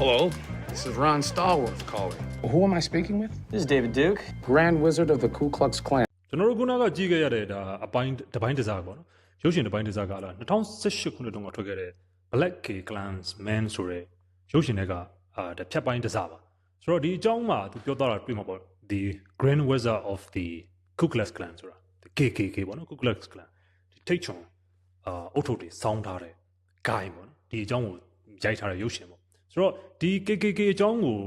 Hello, this is Ron Stallworth calling. Who am I speaking with? This is David Duke. Grand Wizard of the Ku Klux Klan. ကျွန်တော်တို့ခုနကကြည့်ခဲ့ရတဲ့ဒါအပိုင်းတစ်ပိုင်းတစ်စားပေါ့နော်ရုပ်ရှင်တစ်ပိုင်းတစ်စားကလာ2018ခုနှစ်တုန်းကထွက်ခဲ့တဲ့ Black K Clans Man ဆိုတဲ့ရုပ်ရှင်တွေကအာတစ်ဖြတ်ပိုင်းတစ်စားပါဆိုတော့ဒီအကြောင်းမှာသူပြောသွားတာတွေ့မှာပေါ့ The Grand Wizard of the Ku Klux Klan ဆိုတာ the KKK ပေါ့နော် Ku Klux Klan ဒီထိတ်ချုံအာအုတ်ထုတ်တွေစောင်းထားတဲ့ guy ပေါ့နော်ဒီအကြောင်းကိုရိုက်ထားတဲ့ရုပ်ရှင်ပေါ့ ဆိုတော့ဒီ KKK အကြောင်းကို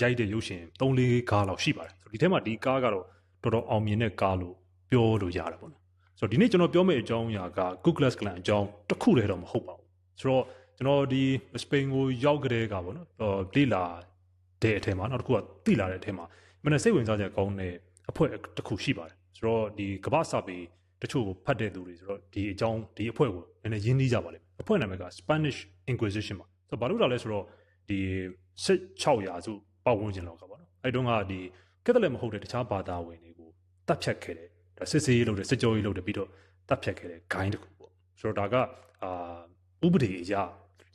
ရိုက်တဲ့ရုပ်ရှင်3-4ကားလောက်ရှိပါတယ်ဆိုတော့ဒီထဲမှာဒီကားကတော့တော်တော်အောင်မြင်တဲ့ကားလို့ပြောလို့ရတယ်ပေါ့နော်ဆိုတော့ဒီနေ့ကျွန်တော်ပြောမယ့်အကြောင်းအရာက Google Clan အကြောင်းတစ်ခုတည်းတော့မဟုတ်ပါဘူးဆိုတော့ကျွန်တော်ဒီစပိန်ကိုရောက်ကြတဲ့ကပေါ့နော်အော်လေ့လာတဲ့အထက်မှာနောက်တစ်ခုကတိလာတဲ့အထက်မှာမနေ့စိတ်ဝင်စားကြကောင်းတဲ့အဖွဲ့တစ်ခုရှိပါတယ်ဆိုတော့ဒီကမ္ဘာစာပေတချို့ကိုဖတ်တဲ့သူတွေဆိုတော့ဒီအကြောင်းဒီအဖွဲ့ကိုနည်းနည်းရင်းနှီးကြပါလိမ့်မယ်အဖွဲ့နာမည်က Spanish Inquisition ပါဆိုတော့ဘာလို့လဲလဲဆိုတော့ ဒီ1600ရာစုပတ်ဝန်းကျင်လောက်ကပေါ့နော်အဲ့တုန်းကဒီကက်သလစ်မဟုတ်တဲ့တခြားဘာသာဝင်တွေကိုတတ်ဖြတ်ခဲ့တယ်ဒါစစ်စေးရေးလုပ်တယ်စစ်ကြောရေးလုပ်တယ်ပြီးတော့တတ်ဖြတ်ခဲ့တဲ့ gain တစ်ခုပေါ့ဆိုတော့ဒါကအာဥပဒေအရ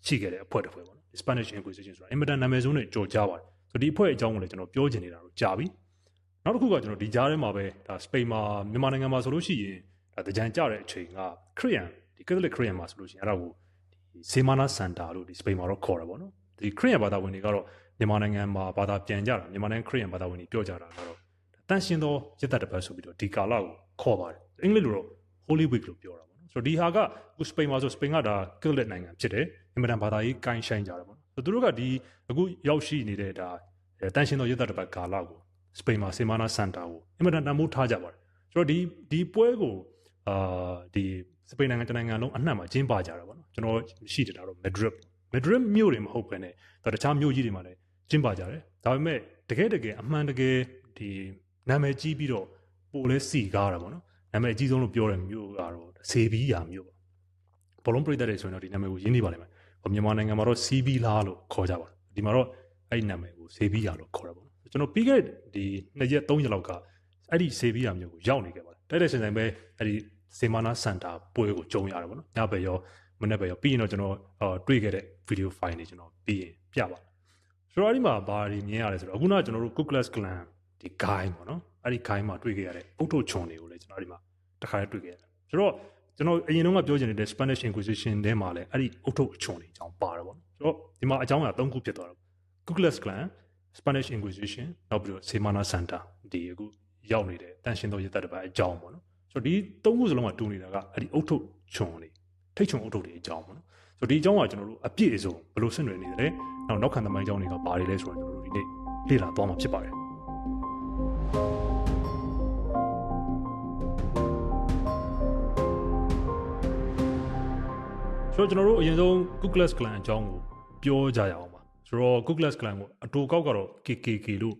ရှိခဲ့တဲ့အဖွဲ့တစ်ဖွဲ့ပေါ့နော် Spanish Inquisition ဆိုတာအင်မတန်နာမည်ဆုံးနဲ့ကြော်ကြားပါတယ်ဆိုတော့ဒီအဖွဲ့အကြောင်းကိုလည်းကျွန်တော်ပြောချင်နေတာတော့ကြာပြီနောက်တစ်ခုကကျွန်တော်ဒီကြားထဲမှာပဲဒါစပိန်မှာမြန်မာနိုင်ငံမှာဆိုလို့ရှိရင်ဒါတကြံကြတဲ့အချိန်ကခရီးယန်ဒီကက်သလစ်ခရီးယန်မှာဆိုလို့ရှိရင်အဲ့ဒါကိုဒီစေမာနာစန်တာလို့ဒီစပိန်မှာတော့ခေါ်တာပေါ့နော် ဒီခရီးယန်ဘာသာဝင်တွေကတော့မြန်မာနိုင်ငံမှာဘာသာပြန်ကြတာမြန်မာနိုင်ငံခရီးယန်ဘာသာဝင်တွေပြောကြတာကတော့တန်ရှင်းသောရစ်သက်တစ်ပတ်ဆိုပြီးတော့ဒီကာလကိုခေါ်ပါတယ်အင်္ဂလိပ်လိုတော့ Holy Week လို့ပြောတာပေါ့နော်ဆိုတော့ဒီဟာကအခုစပိန်မှာဆိုစပိန်ကဒါကက်သလစ်နိုင်ငံဖြစ်တယ်အင်မတန်ဘာသာရေးကိုင်းဆိုင်ကြတယ်ပေါ့နော်ဆိုတော့သူတို့ကဒီအခုရောက်ရှိနေတဲ့ဒါတန်ရှင်းသောရစ်သက်တစ်ပတ်ကာလကိုစပိန်မှာစေမာနာစန်တာကိုအင်မတန်တန်ဖိုးထားကြပါတယ်ဆိုတော့ဒီဒီပွဲကိုအာဒီစပိန်နိုင်ငံတနိုင်ငံလုံးအနှံ့မှာကျင်းပကြတာပေါ့နော်ကျွန်တော်ရှိတယ်ဒါတော့ Madrid Madrid မြို့တွေမဟုတ်ဘဲနဲ့ဒါတခြားမြို့ကြီးတွေမှာလည်းကျင်းပကြတယ်ဒါပေမဲ့တကယ်တကယ်အမှန်တကယ်ဒီနာမည်ကြီးပြီးတော့ပိုလဲစီကားတာပေါ့နော်နာမည်အကြီးဆုံးလို့ပြောတဲ့မြို့ကတော့ဆေဘီယာမြို့ပါဘောလုံးပရိသတ်တွေဆိုရင်တော့ဒီနာမည်ကိုရင်းနှီးပါလိမ့်မယ်ဟိုမြန်မာနိုင်ငံမှာတော့စီဘီလာလို့ခေါ်ကြပါတယ်ဒီမှာတော့အဲ့ဒီနာမည်ကိုဆေဘီယာလို့ခေါ်တာပေါ့နော်ကျွန်တော်ပြီးခဲ့တဲ့ဒီနှစ်ရက်သုံးရက်လောက်ကအဲ့ဒီဆေဘီယာမြို့ကိုရောက်နေခဲ့ပါတယ်တိုက်တဲ့ရှင်ဆိုင်ပဲအဲ့ဒီစေမာနာစန်တာပွဲကိုကြုံရတယ်ပေါ့နော်ညဘက်ရော မနေ့ပဲရောပြီးရင်တော့ကျွန်တော်အော်တွေ့ခဲ့တဲ့ video file တွေကျွန်တော်ပြီးရင်ပြပါဆိုတော့အဲ့ဒီမှာဘာတွေမြင်ရလဲဆိုတော့အခုနကကျွန်တော်တို့ Cookless Clan ဒီ guy ပေါ့နော်အဲ့ဒီ guy မှာတွေ့ခဲ့ရတဲ့အုတ်ထုတ်ချွန်တွေကိုလည်းကျွန်တော်ဒီမှာတစ်ခါလေးတွေ့ခဲ့ရတယ်ဆိုတော့ကျွန်တော်အရင်တုန်းကပြောချင်နေတဲ့ Spanish Inquisition ထဲမှာလည်းအဲ့ဒီအုတ်ထုတ်အချွန်တွေအကြောင်းပါတယ်ပေါ့နော်ဆိုတော့ဒီမှာအကြောင်းအရာ၃ခုဖြစ်သွားတာ Cookless Clan Spanish Inquisition နောက်ပြီးတော့ Semana Santa ဒီအခုရောက်နေတဲ့တန်ရှင်တော်ရသက်တစ်ပတ်အကြောင်းပေါ့နော်ဆိုတော့ဒီ၃ခုစလုံးကတူနေတာကအဲ့ဒီအုတ်ထုတ်ချွန်တွေ ထိတ်ချွန်အုတ်ထုတ်တွေအကြောင်းပေါ့နော်ဆိုတော့ဒီအကြောင်းကကျွန်တော်တို့အပြည့်အစုံဘယ်လိုဆင်နွှဲနေတယ်လဲနောက်နောက်ခံသမိုင်းအကြောင်းတွေကဘာတွေလဲဆိုတော့ကျွန်တော်တို့ဒီနေ့လေ့လာသွားမှာဖြစ်ပါတယ်ဆိုတော့ကျွန်တော်တို့အရင်ဆုံး Cookless Clan အကြောင်းကိုပြောကြရအောင်ပါဆိုတော့ Cookless Clan ကိုအတူကောက်ကတော့ KKK လို့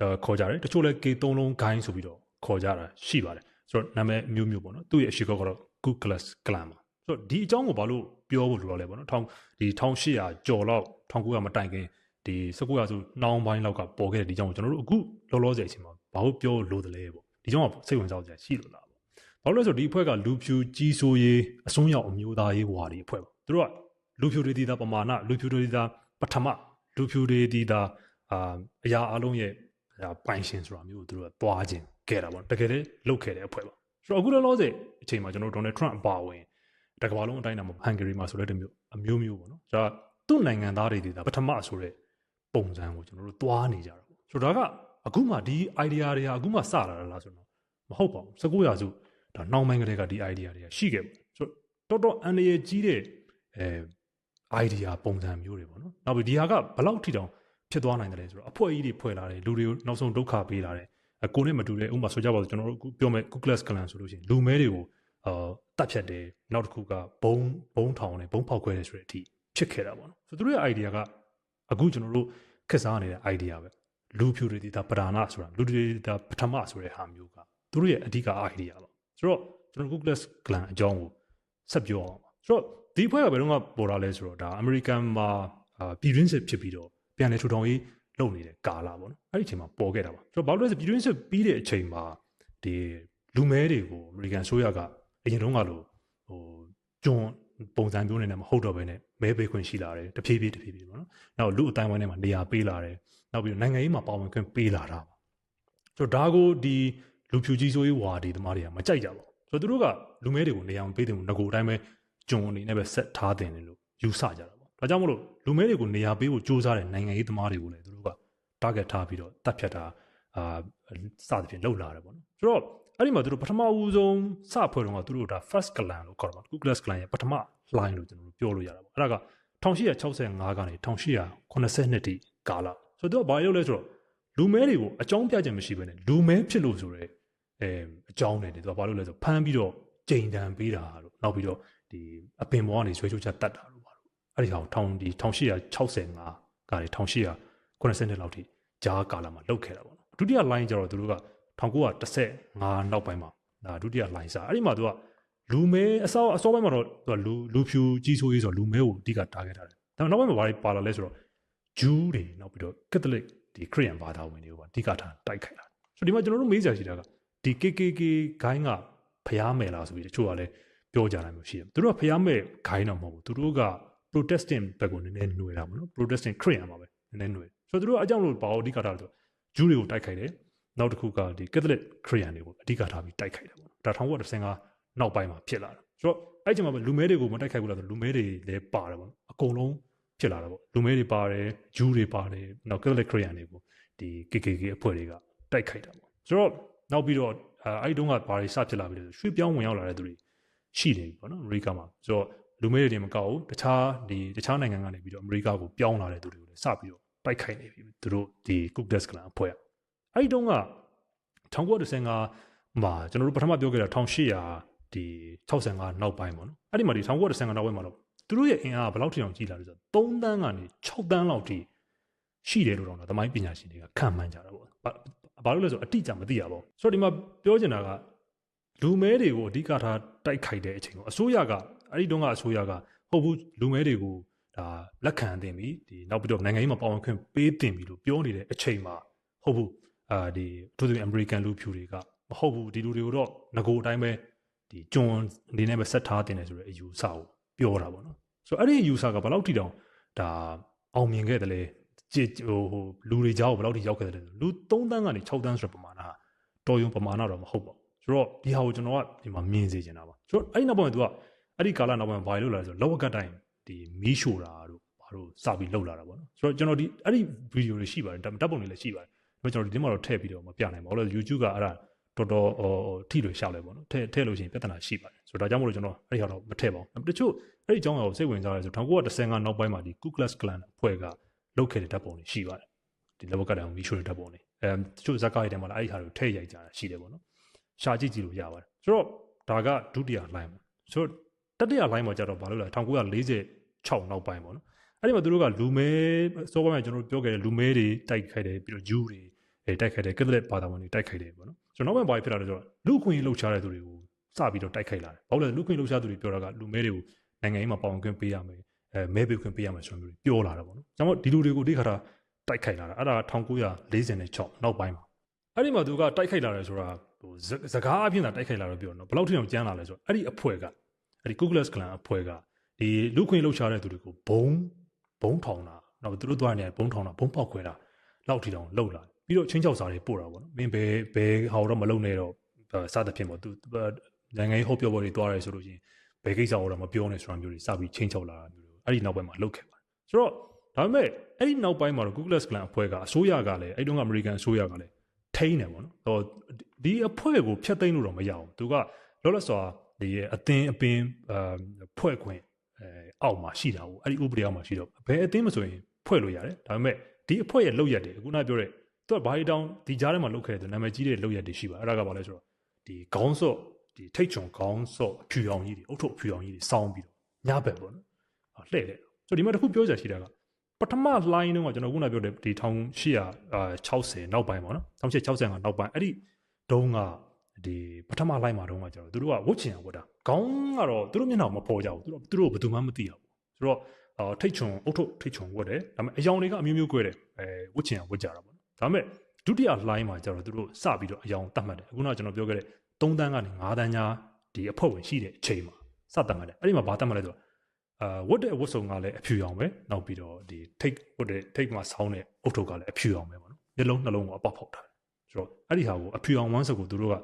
အဲခေါ်ကြတယ်တချို့လည်း K သုံးလုံး gain ဆိုပြီးတော့ခေါ်ကြတာရှိပါတယ်ဆိုတော့နာမည်အမျိုးမျိုးပေါ့နော်သူ့ရဲ့အရှိကောက်ကတော့ Cookless Clan ပါ ဆိုတော့ဒီအကြောင်းကိုဘာလို့ပြောဖို့လိုရလဲပေါ့နော်1000ဒီ1800ကျော်လောက်1900မတိုင်ခင်ဒီ1900ရာစုနှောင်းပိုင်းလောက်ကပေါ်ခဲ့တဲ့ဒီအကြောင်းကိုကျွန်တော်တို့အခုလောလောဆယ်အချိန်မှာဘာလို့ပြောလို့တယ်လဲပေါ့ဒီအကြောင်းကစိတ်ဝင်စားစရာရှိလို့လားပေါ့ဘာလို့လဲဆိုတော့ဒီအဖွဲ့ကလူဖြူကြီးစိုးရေးအစွန်းရောက်အမျိုးသားရေးဝါဒီအဖွဲ့ပေါ့သူတို့ကလူဖြူတွေဒီတာပမာဏလူဖြူတွေဒီတာပထမလူဖြူတွေဒီတာအာအရာအလုံးရဲ့ပိုင်ရှင်ဆိုတာမျိုးကိုသူတို့ကတွားခြင်းခဲ့တာပေါ့တကယ်လည်းလုပ်ခဲ့တဲ့အဖွဲ့ပါဆိုတော့အခုလောလောဆယ်အချိန်မှာကျွန်တော်ဒေါ်နယ်ထရန့်အပါဝင် တကမ္ဘာလုံးအတိုင်းအတာမှာဟန်ဂရီမှာဆိုတဲ့မျိုးအမျိုးမျိုးပေါ့နော်ဒါသူ့နိုင်ငံသားတွေဒီတာပထမဆိုတဲ့ပုံစံကိုကျွန်တော်တို့တွားနေကြတာပေါ့ဆိုတော့ဒါကအခုမှဒီ idea တွေကအခုမှစလာတာလားဆိုတော့မဟုတ်ပါဘူး19ရာစုဒါနှောင်းပိုင်းကလေးကဒီ idea တွေကရှိခဲ့ဘူးဆိုတော့တော်တော်အန္တရာယ်ကြီးတဲ့အဲ idea ပုံစံမျိုးတွေပေါ့နော်နောက်ပြီးဒီဟာကဘလောက်ထိတောင်ဖြစ်သွားနိုင်တယ်လဲဆိုတော့အဖွဲ့အစည်းတွေဖွဲ့လာတယ်လူတွေကိုနောက်ဆုံးဒုက္ခပေးလာတယ်အကိုနဲ့မတူတဲ့ဥပမာဆိုကြပါစို့ကျွန်တော်တို့ပြောမယ် Google Clan ဆိုလို့ရှိရင်လူမဲတွေကို အာတတ်ဖြတ်တယ်နောက်တစ်ခုကဘုံဘုံထောင်တယ်ဘုံဖောက်ခွဲတယ်ဆိုတဲ့အထိဖြစ်ခဲ့တာပေါ့နော်ဆိုတော့သူတို့ရဲ့ idea ကအခုကျွန်တော်တို့ခက်စားနေတဲ့ idea ပဲလူဖြူတွေဒီဒါပဓာနာဆိုတာလူတွေဒါပထမဆိုတဲ့ဟာမျိုးကသူတို့ရဲ့အဓိက idea ပါဆိုတော့ကျွန်တော် Google Clan အကြောင်းကိုဆက်ပြောအောင်ပါဆိုတော့ဒီဖွဲ့ကဘယ်တော့မှပေါ်လာလဲဆိုတော့ဒါ American မှာအာပြည်တွင်းစစ်ဖြစ်ပြီးတော့ပြန်လဲထူထောင်ရေးလုပ်နေတဲ့ကာလာပေါ့နော်အဲ့ဒီအချိန်မှာပေါ်ခဲ့တာပါဆိုတော့ဘာလို့လဲဆိုပြည်တွင်းစစ်ပြီးတဲ့အချိန်မှာဒီလူမဲတွေကို American ဆိုရက အရင်တုန်းကလို့ဟိုဂျွန်ပုံစံမျိုးနေနဲ့မဟုတ်တော့ဘဲနဲ့မဲပေးခွင့်ရှိလာတယ်တဖြည်းဖြည်းတဖြည်းဖြည်းပေါ့နော်နောက်လူအတိုင်းဝိုင်းထဲမှာနေရာပေးလာတယ်နောက်ပြီးတော့နိုင်ငံရေးမှာပါဝင်ခွင့်ပေးလာတာပါဆိုတော့ဒါကိုဒီလူဖြူကြီးဆိုရေးဝါဒီသမားတွေကမကြိုက်ကြပါဘူးဆိုတော့သူတို့ကလူမဲတွေကိုနေရာမပေးတယ်ဘူးငကိုအတိုင်းပဲဂျွန်အနေနဲ့ပဲဆက်ထားတင်တယ်လို့ယူဆကြတာပေါ့ဒါကြောင့်မလို့လူမဲတွေကိုနေရာပေးဖို့စ조사တဲ့နိုင်ငံရေးသမားတွေကိုလည်းသူတို့က target ထားပြီးတော့တတ်ဖြတ်တာအာစသဖြင့်လှုပ်လာတယ်ပေါ့နော်ဆိုတော့ အဲ့ဒီမှာသူတို့ပထမဦးဆုံးစဖွဲ့တော့ကသူတို့ဒါ first clan လို့ခေါ်တာပေါ့ Google clan ရဲ့ပထမ line လို့ကျွန်တော်တို့ပြောလို့ရတာပေါ့အဲ့ဒါက1865ကနေ1882တိကာလဆိုတော့သူကဘာလို့လဲဆိုတော့လူမဲတွေကိုအကြောင်းပြချက်မရှိဘဲနဲ့လူမဲဖြစ်လို့ဆိုရဲအဲအကြောင်းတွေနေသူကဘာလို့လဲဆိုဖမ်းပြီးတော့ကြိမ်တန်ပေးတာလို့နောက်ပြီးတော့ဒီအပင်ပေါ်ကနေဆွဲချိုးချတတ်တာလို့ပါလို့အဲ့ဒီကောင်1000ဒီ1865ကနေ1882လောက်ထိဂျားကာလမှာလုတ်ခဲ့တာပေါ့နော်ဒုတိယ line ကျတော့သူတို့က 1915နောက်ပိုင်းမှာဒါဒုတိယ line စာအဲ့ဒီမှာသူကလူမဲအစောအစောပိုင်းမှာတော့သူကလူလူဖြူကြီးဆိုးရေးဆိုတော့လူမဲကိုအဓိကတားခဲ့တာတယ်ဒါပေမဲ့နောက်ပိုင်းမှာဘာတွေပါလာလဲဆိုတော့ဂျူးတွေနောက်ပြီးတော့ကက်သလစ်ဒီခရစ်ယာန်ဘာသာဝင်တွေကိုပါအဓိကထားတိုက်ခိုက်တာဆိုတော့ဒီမှာကျွန်တော်တို့မေးကြရှိတာကဒီ KKK ဂိုင်းကဖျားမယ်လားဆိုပြီးတချို့ကလည်းပြောကြတာမျိုးရှိတယ်သူတို့ကဖျားမယ်ဂိုင်းတော့မဟုတ်ဘူးသူတို့က protestant ဘက်ကိုနည်းနည်းနှွေတာပေါ့နော် protestant ခရစ်ယာန်ပါပဲနည်းနည်းနှွေဆိုတော့သူတို့အကြောင်းလို့ပါအောင်အဓိကထားလို့ဂျူးတွေကိုတိုက်ခိုက်တယ် နောက်တစ်ခုကဒီ Catholic ခရစ်ယာန်တွေကိုအဓိကထားပြီးတိုက်ခိုက်တယ်ပေါ့ဒါ1915နောက်ပိုင်းမှာဖြစ်လာတာဆိုတော့အဲ့ချိန်မှာပဲလူမဲတွေကိုမတိုက်ခိုက်ဘူးလားဆိုလူမဲတွေလည်းပါတယ်ပေါ့အကုန်လုံးဖြစ်လာတာပေါ့လူမဲတွေပါတယ်ဂျူးတွေပါတယ်နောက် Catholic ခရစ်ယာန်တွေကိုဒီ KKK အဖွဲ့တွေကတိုက်ခိုက်တာပေါ့ဆိုတော့နောက်ပြီးတော့အဲ့ဒီတုန်းကဘာတွေစဖြစ်လာပြီလဲဆိုရွှေ့ပြောင်းဝင်ရောက်လာတဲ့သူတွေရှိနေပြီပေါ့နော်အမေရိကမှာဆိုတော့လူမဲတွေတင်မကောက်ဘူးတခြားဒီတခြားနိုင်ငံကနေပြီးတော့အမေရိကကိုပြောင်းလာတဲ့သူတွေကိုလည်းစပြီးတော့တိုက်ခိုက်နေပြီသူတို့ဒီ Ku Klux Klan အဖွဲ့က အဲ့ဒီတုန်းက1915မှာကျွန်တော်တို့ပထမပြောခဲ့တာ1800ဒီ65နောက်ပိုင်းပေါ့နော်အဲ့ဒီမှာဒီ1915နောက်ပိုင်းမှာတော့သူတို့ရဲ့အင်အားကဘယ်လောက်ထိအောင်ကြီးလာလဲဆိုတော့3တန်းကနေ6တန်းလောက်ထိရှိတယ်လို့တော့သမိုင်းပညာရှင်တွေကခန့်မှန်းကြတာပေါ့ဘာလို့လဲဆိုအတိအကျမသိရပါဘူးဆိုတော့ဒီမှာပြောချင်တာကလူမဲတွေကိုအဓိကထားတိုက်ခိုက်တဲ့အချိန်ကိုအစိုးရကအဲ့ဒီတုန်းကအစိုးရကဟုတ်ဘူးလူမဲတွေကိုဒါလက်ခံတင်ပြီဒီနောက်ပြီးတော့နိုင်ငံရေးမှာပါဝင်ခွင့်ပေးတင်ပြီလို့ပြောနေတဲ့အချိန်မှာဟုတ်ဘူး အာဒီသူတို့အမေရိကန်လူဖြူတွေကမဟုတ်ဘူးဒီလူတွေကိုတော့ငကိုအတိုင်းပဲဒီဂျွန်အနေနဲ့ပဲဆက်ထားတင်တယ်ဆိုတဲ့အယူဆကိုပြောတာပေါ့နော်ဆိုတော့အဲ့ဒီအယူဆကဘယ်လောက်ထိတောင်ဒါအောင်မြင်ခဲ့တယ်လဲကြည့်ဟိုဟိုလူတွေကြားကိုဘယ်လောက်ထိရောက်ခဲ့တယ်လဲလူ3တန်းကနေ6တန်းဆိုတဲ့ပမာဏဟာတော်ရုံပမာဏတော့မဟုတ်ပါဘူးဆိုတော့ဒီဟာကိုကျွန်တော်ကဒီမှာမြင်စေချင်တာပါဆိုတော့အဲ့ဒီနောက်ပိုင်းမှာ तू ကအဲ့ဒီကာလနောက်ပိုင်းမှာဘာလို့လာလဲဆိုတော့လောကကတိုင်းဒီမီးရှို့တာတို့ဘာလို့စပြီးလှုပ်လာတာပေါ့နော်ဆိုတော့ကျွန်တော်ဒီအဲ့ဒီဗီဒီယိုတွေရှိပါတယ်ဓာတ်ပုံတွေလည်းရှိပါတယ် ဒါပေမဲ့ကျွန်တော်ဒီထဲမှာတော့ထည့်ပြီးတော့မပြနိုင်ပါဘူးလို့ YouTube ကအဲ့ဒါတော်တော်ဟိုထိတွေရှောက်လဲပေါ့နော်ထည့်ထည့်လို့ရှိရင်ပြဿနာရှိပါတယ်ဆိုတော့ဒါကြောင့်မို့လို့ကျွန်တော်အဲ့ဒီဟာတော့မထည့်ပါဘူးတချို့အဲ့ဒီအကြောင်းအရာကိုစိတ်ဝင်စားရဲဆို1915နောက်ပိုင်းမှာဒီ Ku Klux Klan အဖွဲ့ကလုတ်ခဲ့တဲ့ဓာတ်ပုံတွေရှိပါတယ်ဒီ level ကတည်းကမီးရှို့တဲ့ဓာတ်ပုံတွေအဲတချို့ဇက်ကားတွေထဲမှာလည်းအဲ့ဒီဟာတွေကိုထည့်ရိုက်ကြတာရှိတယ်ပေါ့နော်ရှာကြည့်ကြည့်လို့ရပါတယ်ဆိုတော့ဒါကဒုတိယ line ပေါ့ဆိုတော့တတိယ line မှာကျတော့ဘာလို့လဲ1946နောက်ပိုင်းပေါ့နော် အဲ့ဒီမှာသူတို့ကလူမဲစောပိုင်းမှာကျွန်တော်တို့ပြောခဲ့တဲ့လူမဲတွေတိုက်ခိုက်တယ်ပြီးတော့ဂျူးတွေအဲတိုက်ခိုက်တယ်ကက်သလစ်ဘာသာဝင်တွေတိုက်ခိုက်တယ်ပေါ့နော်ဆိုတော့နောက်ပိုင်းဘာဖြစ်လာလဲဆိုတော့လူခွင့်လှုပ်ရှားတဲ့သူတွေကိုစပြီးတော့တိုက်ခိုက်လာတယ်ဘာလို့လဲလူခွင့်လှုပ်ရှားသူတွေပြောတာကလူမဲတွေကိုနိုင်ငံရေးမှာပါဝင်ခွင့်ပေးရမယ်အဲမဲပေးခွင့်ပေးရမယ်ဆိုမျိုးပြောလာတာပေါ့နော်ဒါမှမဟုတ်ဒီလူတွေကိုဒီခါတာတိုက်ခိုက်လာတာအဲ့ဒါ1946နောက်ပိုင်းမှာအဲ့ဒီမှာသူကတိုက်ခိုက်လာတယ်ဆိုတာဟိုစကားအပြင်သာတိုက်ခိုက်လာတော့ပြောတော့ဘယ်လောက်ထိအောင်ကြမ်းလာလဲဆိုတော့အဲ့ဒီအဖွဲ့ကအဲ့ဒီ Ku Klux Klan အဖွဲ့ကဒီလူခွင့်လှုပ်ရှားတဲ့သူတွေကိုဘုံ ဘုံထောင်တာနောက်သူတို့သွားနေဘုံထောင်တာဘုံပေါက်ခွဲတာလောက်ထိတောင်လှုပ်လာပြီးတော့ချင်းချောက်စာတွေပို့တာပေါ့နော်မင်းဘယ်ဘယ်ဟာတော့မလုပ်နဲ့တော့စသဖြင့်ပေါ့သူနိုင်ငံရေးဟောပြောပွဲတွေသွားရဲဆိုလို့ရှိရင်ဘယ်ကိစ္စတော့မပြောနဲ့ဆိုတာမျိုးတွေစပြီးချင်းချောက်လာတာမျိုးတွေအဲ့ဒီနောက်ပိုင်းမှာလှုပ်ခဲ့ပါတယ်ဆိုတော့ဒါပေမဲ့အဲ့ဒီနောက်ပိုင်းမှာတော့ Google Clan အဖွဲ့ကအစိုးရကလည်းအဲ့တုန်းကအမေရိကန်အစိုးရကလည်းထိန်းတယ်ပေါ့နော်ဟောဒီအဖွဲ့ကိုဖျက်သိမ်းလို့တော့မရအောင်သူကလောလောဆာဒီအသင်းအပင်ဖွဲ့ခွင့် အဲအောက်မှာရှိတာကိုအဲ့ဒီဥပဒေအောက်မှာရှိတော့ဘယ်အသင်းမဆိုရင်ဖွဲ့လို့ရတယ်ဒါပေမဲ့ဒီအဖွဲ့ရဲ့လောက်ရက်တွေအခုနပြောတဲ့သူကဘာဒီတောင်ဒီကြားထဲမှာလောက်ခဲ့တဲ့နာမည်ကြီးတဲ့လောက်ရက်တွေရှိပါအဲ့ဒါကဘာလဲဆိုတော့ဒီခေါင်းစော့ဒီထိတ်ချုံခေါင်းစော့အဖြူအောင်ကြီးတွေအုတ်ထုတ်အဖြူအောင်ကြီးတွေစောင်းပြီးတော့ညဘက်ပေါ့နော်လှည့်တယ်ဆိုဒီမှာတစ်ခုပြောကြရှိတာကပထမ line တုန်းကကျွန်တော်ခုနပြောတဲ့ဒီ1860နောက်ပိုင်းပေါ့နော်1865နောက်ပိုင်းအဲ့ဒီတုန်းက ဒီပထမ line မှာတုန်းကကျွန်တော်တို့ကဝတ်ချင်ရဝတ်တာခေါင်းကတော့သူတို့မျက်နှာမပေါ်ကြဘူးသူတို့သူတို့ဘယ်သူမှမသိရဘူးဆိုတော့အော်ထိတ်ချုံအုတ်ထုတ်ထိတ်ချုံဝတ်တယ်ဒါပေမဲ့အယောင်တွေကအမျိုးမျိုးကွဲတယ်အဲဝတ်ချင်ရဝတ်ကြတာပေါ့နော်ဒါပေမဲ့ဒုတိယ line မှာကျတော့သူတို့စပြီးတော့အယောင်တတ်မှတ်တယ်အခုနကကျွန်တော်ပြောခဲ့တဲ့3တန်းကနေ5တန်းညာဒီအဖွဲ့ဝင်ရှိတဲ့အချိန်မှာစတတ်မှတ်တယ်အဲ့ဒီမှာဘာတတ်မှတ်လဲဆိုတော့အာဝတ်တဲ့ဝတ်စုံကလည်းအဖြူရောင်ပဲနောက်ပြီးတော့ဒီထိတ်ဝတ်တဲ့ထိတ်မှာဆောင်းတဲ့အုတ်ထုပ်ကလည်းအဖြူရောင်ပဲပေါ့နော်မျက်လုံးနှလုံးကိုအပေါက်ဖောက်ထားတယ်ဆိုတော့အဲ့ဒီဟာကိုအဖြူရောင်ဝမ်းစကိုသူတို့က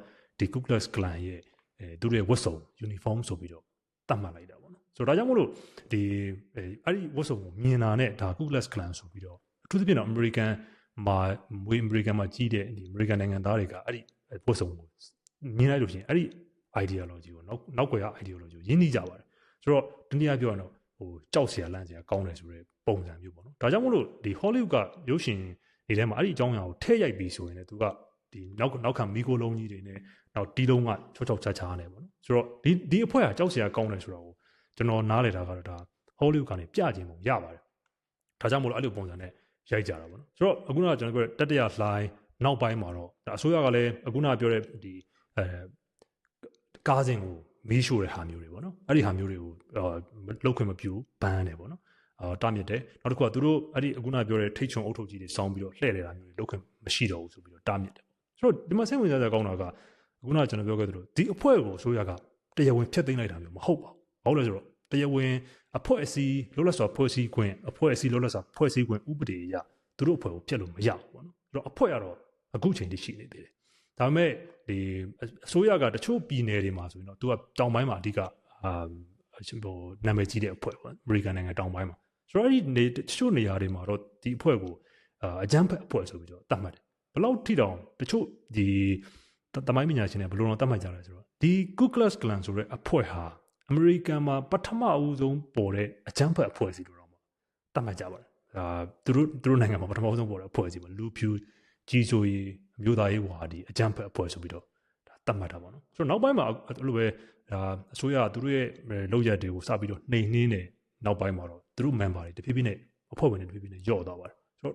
ဒီ Ku Klux Klan ရဲ့အဲသူတို့ရဲ့ဝတ်စုံ uniform ဆိုပြီးတော့တတ်မှတ်လိုက်တာပေါ့နော်ဆိုတော့ဒါကြောင့်မို့လို့ဒီအဲအဲ့ဒီဝတ်စုံကိုမြင်တာနဲ့ဒါ Ku Klux Klan ဆိုပြီးတော့အထူးသဖြင့်တော့ American မှာမွေး American မှာကြီးတဲ့ဒီ American နိုင်ငံသားတွေကအဲ့ဒီဝတ်စုံကိုမြင်လိုက်လို့ရှိရင်အဲ့ဒီ ideology ကိုနောက်နောက်ွယ်က ideology ကိုရင်းနှီးကြပါတယ်ဆိုတော့တနည်းအားပြောရင်တော့ဟိုကြောက်စရာလန့်စရာကောင်းတယ်ဆိုတဲ့ပုံစံမျိုးပေါ့နော်ဒါကြောင့်မို့လို့ဒီ Hollywood ကရုပ်ရှင်တွေထဲမှာအဲ့ဒီအကြောင်းအရာကိုထည့်ရိုက်ပြီးဆိုရင်လည်းသူက ဒီနောက်နောက်ခံမီကိုလုံးကြီးတွေနဲ့နောက်တီးလုံးကချောချောချာချာနဲ့ပေါ့နော်ဆိုတော့ဒီဒီအဖွဲကကြောက်စရာကောင်းတယ်ဆိုတော့ကျွန်တော်နားလည်တာကတော့ဒါ Hollywood ကနေပြခြင်းပုံရပါတယ်ဒါကြောင့်မို့လို့အဲ့လိုပုံစံနဲ့ရိုက်ကြတာပေါ့နော်ဆိုတော့အခုနကကျွန်တော်ပြောတဲ့တတရလှိုင်းနောက်ပိုင်းမှာတော့ဒါအစိုးရကလည်းအခုနကပြောတဲ့ဒီအဲကားစဉ်ကိုမီးရှို့တဲ့ဟာမျိုးတွေပေါ့နော်အဲ့ဒီဟာမျိုးတွေကိုအာလောက်ခွင့်မပြုဘန်းတယ်ပေါ့နော်အာတားမြစ်တယ်နောက်တစ်ခုကသူတို့အဲ့ဒီအခုနပြောတဲ့ထိတ်ချုံအုပ်ထုပ်ကြီးတွေစောင်းပြီးတော့လှည့်နေတာမျိုးတွေလောက်ခွင့်မရှိတော့ဘူးဆိုပြီးတော့တားမြစ်တယ် ဆိုတော့ဒီမှာစိတ်ဝင်စားစရာကောင်းတာကအခုနကကျွန်တော်ပြောခဲ့သလိုဒီအဖွဲ့ကိုအစိုးရကတရားဝင်ဖျက်သိမ်းလိုက်တာမျိုးမဟုတ်ပါဘူးဟုတ်လဲဆိုတော့တရားဝင်အဖွဲ့အစည်းလောလောဆယ်ဖွဲ့စည်းခွင့်အဖွဲ့အစည်းလောလောဆယ်ဖွဲ့စည်းခွင့်ဥပဒေအရသူတို့အဖွဲ့ကိုဖျက်လို့မရဘူးပေါ့နော်ဆိုတော့အဖွဲ့ကတော့အခုချိန်ထိရှိနေသေးတယ်ဒါပေမဲ့ဒီအစိုးရကတချို့ပြည်နယ်တွေမှာဆိုရင်တော့သူကတောင်ပိုင်းမှာအဓိကအာဟိုနာမည်ကြီးတဲ့အဖွဲ့ပေါ့အမေရိကန်နိုင်ငံတောင်ပိုင်းမှာဆိုတော့အဲ့ဒီနေတချို့နေရာတွေမှာတော့ဒီအဖွဲ့ကိုအာအကြမ်းဖက်အဖွဲ့ဆိုပြီးတော့သတ်မှတ်တယ် ဘယ်လောက်ထိတောင်တချို့ဒီတမိုင်းပညာရှင်တွေဘယ်လိုတော့သတ်မှတ်ကြလဲဆိုတော့ဒီ Ku Klux Klan ဆိုတဲ့အဖွဲ့ဟာအမေရိကန်မှာပထမအဦးဆုံးပေါ်တဲ့အကြမ်းဖက်အဖွဲ့အစည်းလို့တော့သတ်မှတ်ကြပါတယ်အာသူတို့သူတို့နိုင်ငံမှာပထမဆုံးပေါ်တဲ့အဖွဲ့အစည်းပေါ့လူဖြူကြီးဆိုရေးအမျိုးသားရေးဝါဒီအကြမ်းဖက်အဖွဲ့ဆိုပြီးတော့ဒါသတ်မှတ်တာပေါ့နော်ဆိုတော့နောက်ပိုင်းမှာအဲ့လိုပဲဒါအစိုးရကသူတို့ရဲ့လောက်ရက်တွေကိုစပြီးတော့နှိမ်နှင်းနေနောက်ပိုင်းမှာတော့သူတို့ member တွေတဖြည်းဖြည်းနဲ့အဖွဲ့ဝင်တွေတဖြည်းဖြည်းနဲ့ညော့သွားပါတယ်ဆိုတော့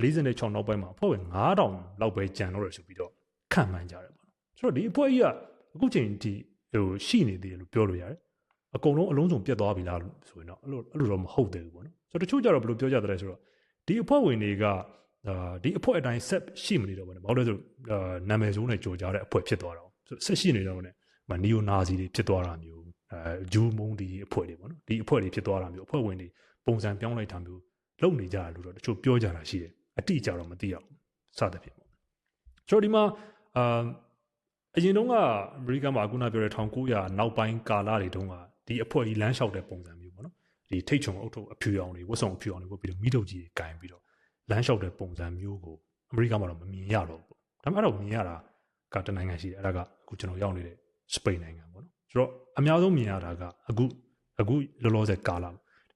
1946နောက်ပိုင်းမှာအဖွဲ့ဝင်9000လောက်ပဲကျန်တော့ရဆိုပြီးတော့ခံမှန်းကြတယ်ပေါ့နော်ဆိုတော့ဒီအဖွဲ့ကြီးကအခုချိန်ဒီဟိုရှိနေသေးတယ်လို့ပြောလို့ရတယ်အကုန်လုံးအလုံးစုံပြတ်သွားပြီလားဆိုရင်တော့အဲ့လိုအဲ့လိုတော့မဟုတ်သေးဘူးပေါ့နော်ဆိုတော့တချို့ကြတော့ဘယ်လိုပြောကြတယ်ဆိုတော့ဒီအဖွဲ့ဝင်တွေကအာဒီအဖွဲ့အတိုင်းဆက်ရှိမနေတော့ဘူးねဘာလို့လဲဆိုအာနာမည်ဆိုးနဲ့ကြော်ကြတဲ့အဖွဲ့ဖြစ်သွားတော့ဆက်ရှိနေတော့ねမနီယိုနာဇီတွေဖြစ်သွားတာမျိုးအဲဂျူးမုံဒီအဖွဲ့တွေပေါ့နော်ဒီအဖွဲ့တွေဖြစ်သွားတာမျိုးအဖွဲ့ဝင်တွေပုံစံပြောင်းလိုက်တာမျိုးလုပ်နေကြတယ်လို့တော့တချို့ပြောကြတာရှိတယ် အတိအကျတော့မသိရဘူးစသဖြင့်ပေါ့ကျွန်တော်ဒီမှာအာအရင်တုန်းကအမေရိကန်မှာအခုနပြောတဲ့1900နောက်ပိုင်းကာလတွေတုန်းကဒီအဖွဲ့ကြီးလမ်းလျှောက်တဲ့ပုံစံမျိုးပေါ့နော်ဒီထိတ်ချုံအုပ်ထုပ်အဖြူအောင်တွေဝတ်ဆောင်အဖြူအောင်တွေဝတ်ပြီးတော့မိတုပ်ကြီးတွေကင်ပြီးတော့လမ်းလျှောက်တဲ့ပုံစံမျိုးကိုအမေရိကန်မှာတော့မမြင်ရတော့ဘူးဒါပေမဲ့အဲ့တော့မြင်ရတာကတနိုင်ငံရှိတယ်အဲ့ဒါကအခုကျွန်တော်ရောက်နေတဲ့စပိန်နိုင်ငံပေါ့နော်ဆိုတော့အများဆုံးမြင်ရတာကအခုအခုလောလောဆယ်ကာလ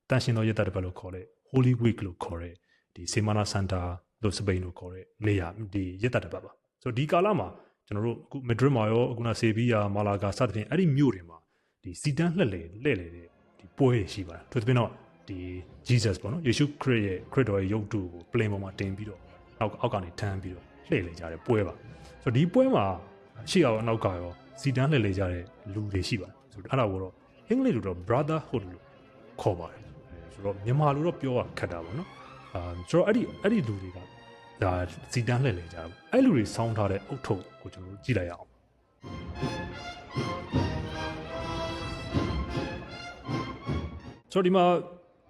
တန်ရှင်တော်ရက်တပ်တစ်ပတ်လို့ခေါ်တဲ့ Holy Week လို့ခေါ်တဲ့ ဒီ Semana Santa လို့စပိန်လို့ခေါ်တဲ့နေရာဒီရက်တပ်တစ်ပတ်ပါဆိုတော့ဒီကာလမှာကျွန်တော်တို့အခုမက်ဒရစ်မှာရောအခုနဆေဗီယာမာလာဂါစသဖြင့်အဲ့ဒီမြို့တွေမှာဒီစီတန်းလှည့်လေလှည့်လေတဲ့ဒီပွဲတွေရှိပါတယ်သူသဖြင့်တော့ဒီ Jesus ပေါ့နော်ယေရှုခရစ်ရဲ့ခရစ်တော်ရဲ့ယုတ်တုကိုပလင်ပေါ်မှာတင်ပြီးတော့နောက်အောက်ကနေထမ်းပြီးတော့လှည့်လေကြတဲ့ပွဲပါဆိုတော့ဒီပွဲမှာရှေ့ရောအနောက်ကရောစီတန်းလှည့်လေကြတဲ့လူတွေရှိပါတယ်ဆိုတော့အဲ့ဒါကိုတော့အင်္ဂလိပ်လိုတော့ brotherhood လို့ခေါ်ပါတယ်ဆိုတော့မြန်မာလိုတော့ပြောရခက်တာပေါ့နော် အာဆိုတော့အဲ့ဒီအဲ့ဒီလူတွေကဒါစီတန်းလှည့်လေကြတယ်အဲ့လူတွေစောင်းထားတဲ့အုတ်ထုပ်ကိုကျွန်တော်တို့ကြည့်လိုက်ရအောင်ဆိုတော့ဒီမှာ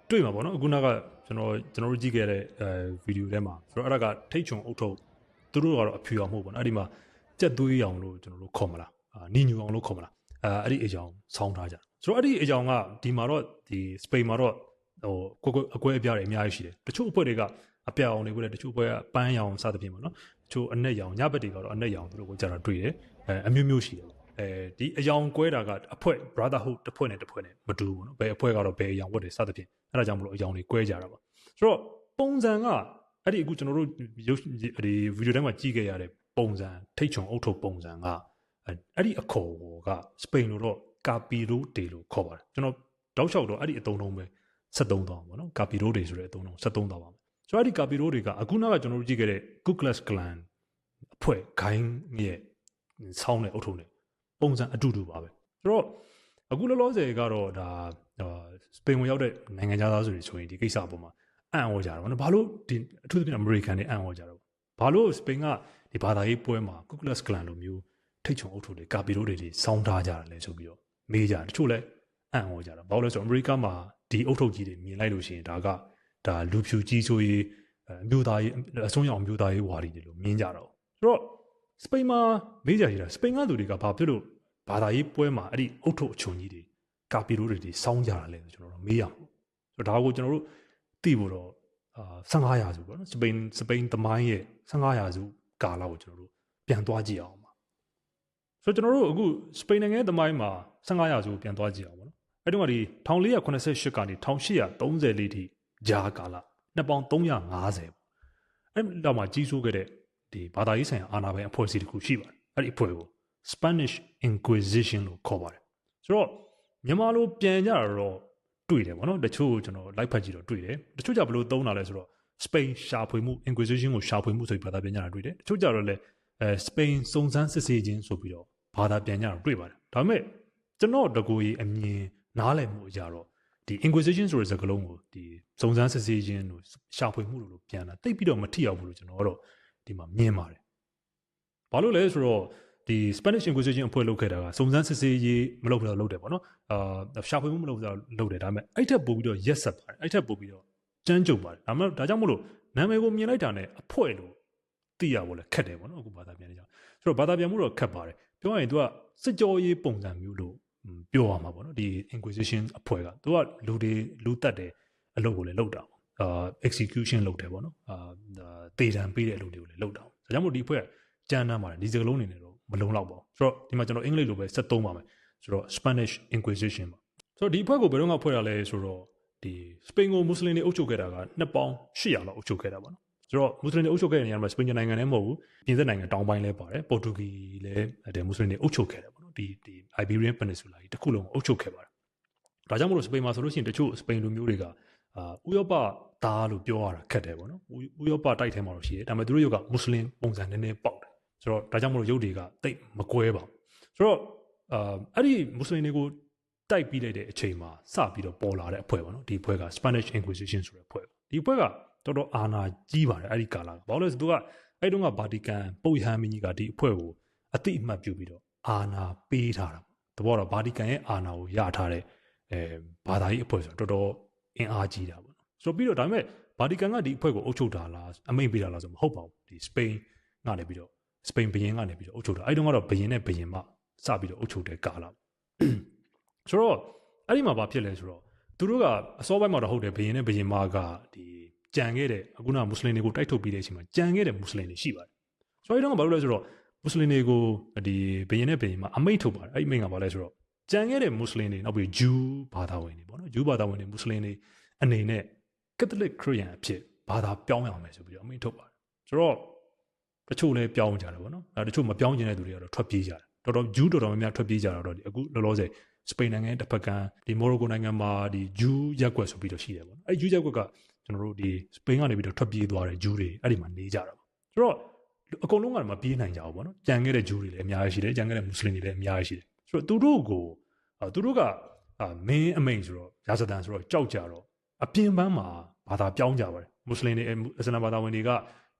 တွေ့မှာပေါ့နော်အခုနကကျွန်တော်ကျွန်တော်တို့ကြည့်ခဲ့တဲ့အဲဗီဒီယိုထဲမှာဆိုတော့အဲ့ဒါကထိတ်ချုံအုတ်ထုပ်သူတို့ကတော့အဖြူအောင်မဟုတ်ဘူးပေါ့နော်အဲ့ဒီမှာကြက်သွေးအောင်လို့ကျွန်တော်တို့ခေါ်မလားအာနီညူအောင်လို့ခေါ်မလားအဲအဲ့ဒီအကြောင်းဆောင်းထားကြဆိုတော့အဲ့ဒီအကြောင်းကဒီမှာတော့ဒီစပိန်မှာတော့ ဟိုကိုအကွဲအပြားတွေအများကြီးရှိတယ်တချို့အဖွဲ့တွေကအပြောင်တွေကိုလည်းတချို့အဖွဲ့ကပန်းရောင်စသဖြင့်ပေါ့နော်တချို့အနက်ရောင်ညဘက်တွေကတော့အနက်ရောင်သူတို့ကိုကြာတာတွေ့တယ်အဲအမျိုးမျိုးရှိတယ်အဲဒီအယောင်ကွဲတာကအဖွဲ့ brotherhood တစ်ဖွဲ့နဲ့တစ်ဖွဲ့နဲ့မတူဘူးเนาะဘယ်အဖွဲ့ကတော့ဘယ်အယောင်ဝတ်တွေစသဖြင့်အဲ့ဒါကြောင့်မလို့အယောင်တွေကွဲကြတာပါဆိုတော့ပုံစံကအဲ့ဒီအခုကျွန်တော်တို့ရုပ်ဒီဗီဒီယိုထဲမှာကြည့်ခဲ့ရတဲ့ပုံစံထိတ်ချုံအုတ်ထုပ်ပုံစံကအဲ့ဒီအခေါ်ကစပိန်လိုတော့ကာပီရိုဒေလို့ခေါ်ပါတယ်ကျွန်တော်တောက်လျှောက်တော့အဲ့ဒီအတုံးလုံးပဲ 73တောင်းပေါ့နော်ကာပီရိုးတွေဆိုတဲ့အသုံးတော့73တောင်းပါမယ်ဆိုတော့အဲ့ဒီကာပီရိုးတွေကအခုနောက်ကကျွန်တော်တို့ကြည့်ခဲ့တဲ့ Kuklus clan အဖွဲ့ဂိုင်းရဲ့ဆောင်းတဲ့အုပ်ထုံတွေပုံစံအတူတူပါပဲဆိုတော့အခုလောလောဆယ်ကတော့ဒါစပိန်ဝင်ရောက်တဲ့နိုင်ငံသားဆိုတွေဆိုရင်ဒီကိစ္စအပေါ်မှာအံ့ဩကြတာပေါ့နော်ဘာလို့ဒီအထူးသဖြင့် American တွေအံ့ဩကြတာပေါ့ဘာလို့စပိန်ကဒီဘာသာရေးပွဲမှာ Kuklus clan လိုမျိုးထိတ်ချုံအုပ်ထုံတွေကာပီရိုးတွေတွေစောင်းထားကြတာလဲဆိုပြီးတော့မေးကြတချို့လဲ အံ့ဩကြတာဘာလို့လဲဆိုတော့အမေရိကမှာဒီအုတ်ထုတ်ကြီးတွေမြင်လိုက်လို့ရှိရင်ဒါကဒါလူဖြူကြီးဆိုရေးအဲအမျိုးသားရေးအဆုံးရောင်အမျိုးသားရေးဝါဒီတွေလို့မြင်ကြတော့ဆိုတော့စပိန်မှာမေးကြရတာစပိန်ကသူတွေကဘာဖြစ်လို့ဘာသာရေးပွဲမှာအဲ့ဒီအုတ်ထုတ်အချုံကြီးတွေကာပီရိုတွေတွေစောင်းကြတာလဲဆိုကျွန်တော်တို့မေးရအောင်ဆိုတော့ဒါကိုကျွန်တော်တို့သိဖို့တော့အာ15ရာစုပေါ့နော်စပိန်စပိန်သမိုင်းရဲ့15ရာစုကာလကိုကျွန်တော်တို့ပြန်သွားကြည့်အောင်ပါဆိုတော့ကျွန်တော်တို့အခုစပိန်နိုင်ငံရဲ့သမိုင်းမှာ15ရာစုကိုပြန်သွားကြည့်အောင် ပေါ့နော်အဲ့ဒီမှာဒီ1488ကနေ1834ထိဂျာကာလနှစ်ပေါင်း350ပေါ့အဲ့တော့မှကြီးစိုးခဲ့တဲ့ဒီဘာသာရေးဆိုင်ရာအာဏာပိုင်အဖွဲ့အစည်းတစ်ခုရှိပါတယ်အဲ့ဒီအဖွဲ့ကို Spanish Inquisition လို့ခေါ်ပါတယ်ဆိုတော့မြန်မာလိုပြန်ကြတာတော့တွေ့တယ်ဗောနော်တချို့ကိုကျွန်တော်လိုက်ဖတ်ကြည့်တော့တွေ့တယ်တချို့ကြဘယ်လိုသုံးတာလဲဆိုတော့ Spain ရှာဖွေမှု Inquisition ကိုရှာဖွေမှုဆိုပြီးဘာသာပြန်ကြတာတွေ့တယ်တချို့ကြတော့လည်းအဲ Spain စုံစမ်းစစ်ဆေးခြင်းဆိုပြီးတော့ဘာသာပြန်ကြတာတွေ့ပါတယ်ဒါပေမဲ့ကျွန်တော်တကူကြီးအမြင် နားလည်မှုအကြတော့ဒီ Inquisition ဆိုတဲ့စကားလုံးကိုဒီစုံစမ်းစစ်ဆေးခြင်းလို့ရှာဖွေမှုလို့ပြန်တာတိတ်ပြီးတော့မထိရောက်ဘူးလို့ကျွန်တော်ကတော့ဒီမှာမြင်ပါတယ်ဘာလို့လဲဆိုတော့ဒီ Spanish Inquisition အဖွဲ့လုပ်ခဲ့တာကစုံစမ်းစစ်ဆေးရေးမလုပ်တော့လုပ်တယ်ပေါ့နော်အာရှာဖွေမှုမလုပ်တော့လုပ်တယ်ဒါပေမဲ့အဲ့ထက်ပိုပြီးတော့ရက်ဆက်ပါတယ်အဲ့ထက်ပိုပြီးတော့ကြမ်းကြုတ်ပါတယ်ဒါမှဒါကြောင့်မို့လို့နာမည်ကိုမြင်လိုက်တာနဲ့အဖွဲ့လို့သိရဖို့လည်းခက်တယ်ပေါ့နော်အခုဘာသာပြန်နေကြဆိုတော့ဘာသာပြန်မှုတော့ခက်ပါတယ်ပြောရရင် तू ကစစ်ကြောရေးပုံစံမျိုးလို့ ပြောရမှာပေါ့နော်ဒီ Inquisition အဖွဲ့က तू ကလူတွေလူတက်တယ်အလုပ်ကိုလည်းလုပ်တာပေါ့အာ execution လုပ်တယ်ပေါ့နော်အာတေတံပေးတဲ့အလုပ်တွေကိုလည်းလုပ်တာပေါ့ဒါကြောင့်မို့ဒီအဖွဲ့ကကြမ်းတမ်းပါတယ်ဒီစကားလုံးတွေနဲ့တော့မလုံလောက်ပါဘူးဆိုတော့ဒီမှာကျွန်တော်အင်္ဂလိပ်လိုပဲဆက်သုံးပါမယ်ဆိုတော့ Spanish Inquisition ပါဆိုတော့ဒီအဖွဲ့ကိုဘယ်တော့မှဖွဲ့ရလဲဆိုတော့ဒီစပိန်ကိုမွတ်စလင်တွေအုပ်ချုပ်ခဲ့တာကနှစ်ပေါင်း800လောက်အုပ်ချုပ်ခဲ့တာပါနော်ဆိုတော့မွတ်စလင်တွေအုပ်ချုပ်ခဲ့တဲ့နေရာမှာစပိန်နိုင်ငံလည်းမဟုတ်ဘူးပြင်သစ်နိုင်ငံတောင်ပိုင်းလည်းပါတယ်ပေါ်တူဂီလည်းဒီမွတ်စလင်တွေအုပ်ချုပ်ခဲ့တယ်ပေါ့နော် ဒီဒီ Iberian Peninsula ကြီးတစ်ခုလုံးအုပ်ချုပ်ခဲ့ပါတယ်ဒါကြောင့်မို့လို့စပိန်မှာဆိုလို့ရှိရင်တချို့စပိန်လူမျိုးတွေကအာဥရောပသားလို့ပြောရတာခက်တယ်ပေါ့နော်ဥရောပတိုက်ထဲမှာတော့ရှိတယ်ဒါပေမဲ့သူတို့ရုပ်ကမွတ်စလင်ပုံစံနည်းနည်းပေါက်တယ်ဆိုတော့ဒါကြောင့်မို့လို့ရုပ်တွေကတိတ်မကွဲပါဘူးဆိုတော့အာအဲ့ဒီမွတ်စလင်တွေကိုတိုက်ပြီးလိုက်တဲ့အချိန်မှာစပြီးတော့ပေါ်လာတဲ့အဖွဲ့ပေါ့နော်ဒီအဖွဲ့က Spanish Inquisition ဆိုတဲ့အဖွဲ့ဒီအဖွဲ့ကတော်တော်အာဏာကြီးပါတယ်အဲ့ဒီကာလကဘာလို့လဲဆိုသူကအဲ့တုန်းကဗာတီကန်ပုပ်ယဟန်မင်းကြီးကဒီအဖွဲ့ကိုအတိအမှတ်ပြုပြီးတော့ အာဏာပေးထားတာတဘောတော့ဗာတီကန်ရဲ့အာဏာကိုရထားတဲ့အဲဘာသာရေးအဖွဲ့ဆိုတော့တော်တော်အင်အားကြီးတာပေါ့နော်ဆိုတော့ပြီးတော့ဒါပေမဲ့ဗာတီကန်ကဒီအဖွဲ့ကိုအုပ်ချုပ်တာလားအမိန့်ပေးတာလားဆိုမဟုတ်ပါဘူးဒီစပိန်ကနေပြီးတော့စပိန်ဘရင်ကနေပြီးတော့အုပ်ချုပ်တာအဲ့တုန်းကတော့ဘရင်နဲ့ဘရင်မစပြီးတော့အုပ်ချုပ်တဲ့ကာလဆိုတော့အဲ့ဒီမှာဘာဖြစ်လဲဆိုတော့သူတို့ကအစောပိုင်းမှာတော့ဟုတ်တယ်ဘရင်နဲ့ဘရင်မကဒီကြံခဲ့တဲ့အခုနမွတ်စလင်တွေကိုတိုက်ထုတ်ပြီးတဲ့အချိန်မှာကြံခဲ့တဲ့မွတ်စလင်တွေရှိပါတယ်ဆိုတော့အဲ့တုန်းကဘာလို့လဲဆိုတော့ မွတ်စလင်တွေကိုဒီဘရင်နဲ့ဘရင်မအမိန့်ထုတ်ပါတယ်အဲ့ဒီအမိန့်ကဘာလဲဆိုတော့ကြံခဲ့တဲ့မွတ်စလင်တွေနောက်ပြီးဂျူးဘာသာဝင်တွေပေါ့နော်ဂျူးဘာသာဝင်တွေမွတ်စလင်တွေအနေနဲ့ကက်သလစ်ခရစ်ယာန်အဖြစ်ဘာသာပြောင်းရအောင်မယ်ဆိုပြီးတော့အမိန့်ထုတ်ပါတယ်ဆိုတော့တချို့လည်းပြောင်းကြတယ်ပေါ့နော်အဲတချို့မပြောင်းကျင်တဲ့သူတွေကတော့ထွက်ပြေးကြတယ်တော်တော်ဂျူးတော်တော်များများထွက်ပြေးကြတာတော့ဒီအခုလောလောဆယ်စပိန်နိုင်ငံတစ်ဖက်ကဒီမော်ရိုကိုနိုင်ငံမှာဒီဂျူးရက်ကွက်ဆိုပြီးတော့ရှိတယ်ပေါ့နော်အဲဂျူးရက်ကွက်ကကျွန်တော်တို့ဒီစပိန်ကနေပြီးတော့ထွက်ပြေးသွားတဲ့ဂျူးတွေအဲ့ဒီမှာနေကြတာပေါ့ဆိုတော့ အကုန်လုံးကမပြေးနိုင်ကြဘူးပေါ့နော်ကြံခဲ့တဲ့ဂျူးတွေလည်းအများကြီးရှိတယ်ကြံခဲ့တဲ့မွတ်စလင်တွေလည်းအများကြီးရှိတယ်ဆိုတော့သူတို့ကိုသူတို့ကမင်းအမိန်ဆိုတော့ရာဇဒန်ဆိုတော့ကြောက်ကြတော့အပြင်ပန်းမှာဘာသာပြောင်းကြပါတယ်မွတ်စလင်တွေအစ္စလာမ်ဘာသာဝင်တွေက